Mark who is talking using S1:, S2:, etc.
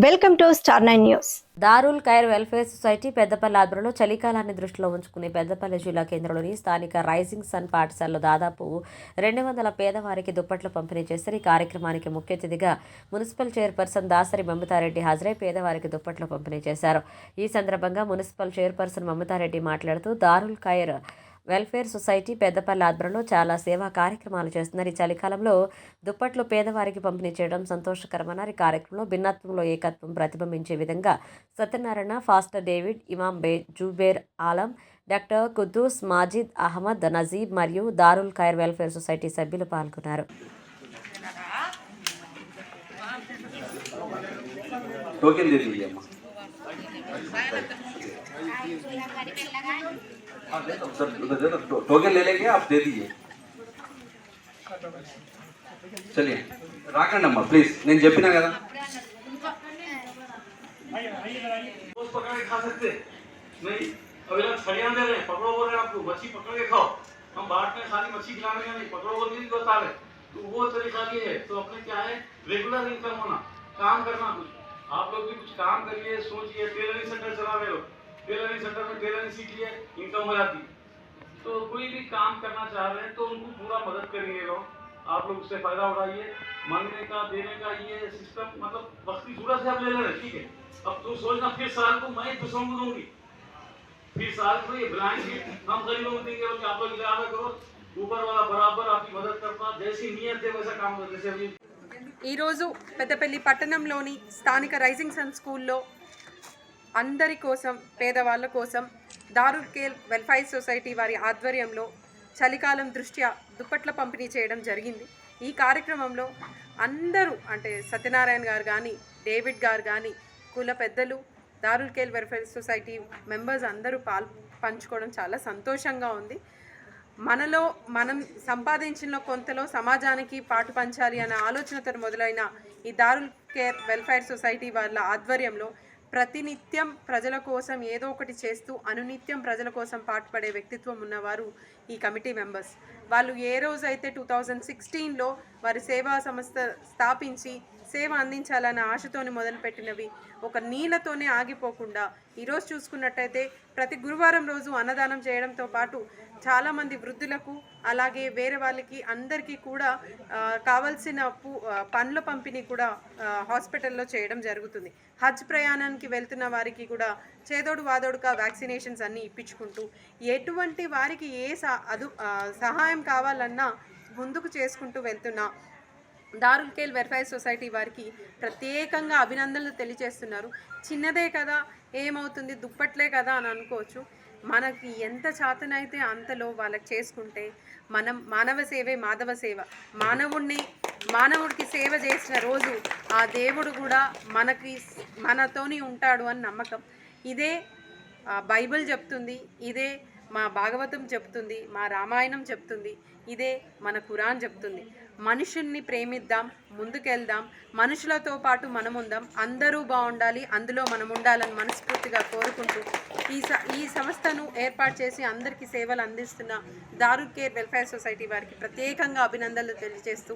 S1: Welcome to Star Nine News.
S2: Darul Khair welfare society Peddapalli ఆధ్వర్యంలో చలికాలాన్ని దృష్టిలో ఉంచుకుని పెద్దపల్లి జిల్లా కేంద్రంలోని స్థానిక రైజింగ్ సన్ పాఠశాలలో దాదాపు రెండు వందల పేదవారికి దుప్పట్లు పంపిణీ చేశారు. ఈ కార్యక్రమానికి ముఖ్య అతిథిగా మున్సిపల్ చైర్పర్సన్ దాసరి మమతారెడ్డి హాజరై పేదవారికి దుప్పట్లు పంపిణీ చేశారు. ఈ సందర్భంగా మున్సిపల్ చైర్పర్సన్ మమతారెడ్డి మాట్లాడుతూ దారుల్ ఖైర్ వెల్ఫేర్ సొసైటీ పెద్దపల్లి ఆధ్వర్యంలో చాలా సేవా కార్యక్రమాలు చేస్తున్నారు. ఈ చలికాలంలో దుప్పట్లు పేదవారికి పంపిణీ చేయడం సంతోషకరమన్నారు. ఈ కార్యక్రమంలో భిన్నత్వంలో ఏకత్వం ప్రతిబింబించే విధంగా సత్యనారాయణ ఫాస్టర్ డేవిడ్ ఇమాం బే జుబేర్ ఆలం డాక్టర్ కుద్దూస్ మాజిద్ అహ్మద్ నజీబ్ మరియు దారుల్ ఖైర్ వెల్ఫేర్ సొసైటీ సభ్యులు పాల్గొన్నారు.
S3: టోకెన్ दे दीजिए अम्मा हाँ दे दो सर उधर दे दो टो- टोकन ले लेंगे आप दे दीजिए चलिए రాకండి అమ్మా ప్లీజ్ నేను చెప్పినా కదా
S4: रोज पकड़ के खा सकते हैं। नहीं अभी लोग छड़ियां दे रहे हैं पकड़ो बोल रहे हैं आपको मच्छी पकड़ के खाओ हम बाट में खाली मच्छी खिलाने का नहीं पकड़ो बोल के नहीं बता रहे तो वो तरीका ये है तो अपने क्या है रेगुलर इनकम होना काम करना कुछ आप लोग भी कुछ काम करिए सोचिए टेलरिंग सेंटर चला रहे हो टेलरिंग सेंटर में टेलरिंग सीख लिए इनकम हो जाती तो कोई भी काम करना चाह रहे हैं तो उनको पूरा मदद करेंगे लोग आप लोग उससे फायदा उठाइए मांगने का देने का ये सिस्टम मतलब वक्त की सूरत से आप ले ले रहे हैं ठीक है अब तुम सोचना फिर साल को मैं दूसरों को दूंगी फिर साल को ये ब्लाइंड शीट हम गरीबों को देंगे कि आप लोग इरादा करो ऊपर वाला बराबर आपकी मदद करता जैसी नीयत है वैसा काम करो जैसे अभी
S5: ఈరోజు పెద్దపల్లి పట్టణంలోని స్థానిక రైజింగ్ సన్ స్కూల్లో అందరి కోసం పేదవాళ్ళ కోసం దారుల్ కేల్ వెల్ఫైర్ సొసైటీ వారి ఆధ్వర్యంలో చలికాలం దృష్ట్యా దుప్పట్ల పంపిణీ చేయడం జరిగింది. ఈ కార్యక్రమంలో అందరూ అంటే సత్యనారాయణ గారు కానీ డేవిడ్ గారు కానీ కుల పెద్దలు Darul Khel welfare society members అందరూ పాల్ పంచుకోవడం చాలా సంతోషంగా ఉంది. మనలో మనం సంపాదించిన కొంతలో సమాజానికి పాటు పంచాలి అనే ఆలోచనతో మొదలైన ఈ దారుల్ కేర్ వెల్ఫేర్ సొసైటీ వాళ్ళ ఆధ్వర్యంలో ప్రతినిత్యం ప్రజల కోసం ఏదో ఒకటి చేస్తూ అనునిత్యం ప్రజల కోసం పాటుపడే వ్యక్తిత్వం ఉన్నవారు ఈ కమిటీ మెంబర్స్. వాళ్ళు ఏ రోజైతే టూ థౌజండ్ సిక్స్టీన్లో వారి సేవా సంస్థ స్థాపించి సేవ అందించాలన్న ఆశతోని మొదలుపెట్టినవి. ఒక నీళ్ళతోనే ఆగిపోకుండా ఈరోజు చూసుకున్నట్టయితే ప్రతి గురువారం రోజు అన్నదానం చేయడంతో పాటు చాలామంది వృద్ధులకు అలాగే వేరే వాళ్ళకి అందరికీ కూడా కావలసిన పండ్ల పంపిణీ కూడా హాస్పిటల్లో చేయడం జరుగుతుంది. హజ్ ప్రయాణానికి వెళ్తున్న వారికి కూడా చేదోడు వాదోడుగా వ్యాక్సినేషన్స్ అన్నీ ఇప్పించుకుంటూ ఎటువంటి వారికి ఏ సహాయం కావాలన్నా ముందుకు చేసుకుంటూ వెళ్తున్నా. దారుల్కేల్ వెల్ఫేర్ సొసైటీ వారికి ప్రత్యేకంగా అభినందనలు తెలియజేస్తున్నారు. చిన్నదే కదా ఏమవుతుంది దుప్పట్లే కదా అని అనుకోవచ్చు. మనకి ఎంత చాతనైతే అంతలో వాళ్ళకి చేసుకుంటే మనం మానవ సేవే మాధవ సేవ. మానవుణ్ణి మానవుడికి సేవ చేసిన రోజు ఆ దేవుడు కూడా మనకి మనతోని ఉంటాడు అని నమ్మకం. ఇదే బైబిల్ చెప్తుంది ఇదే మా భాగవతం చెప్తుంది మా రామాయణం చెప్తుంది ఇదే మన ఖురాన్ చెప్తుంది. మనుషుల్ని ప్రేమిద్దాం ముందుకెళ్దాం మనుషులతో పాటు మనం ఉందాం అందరూ బాగుండాలి అందులో మనం ఉండాలని మనస్ఫూర్తిగా కోరుకుంటూ ఈ స ఈ సంస్థను ఏర్పాటు చేసి అందరికీ సేవలు అందిస్తున్న దారుల్ కేర్ వెల్ఫేర్ సొసైటీ వారికి ప్రత్యేకంగా అభినందనలు తెలియజేస్తూ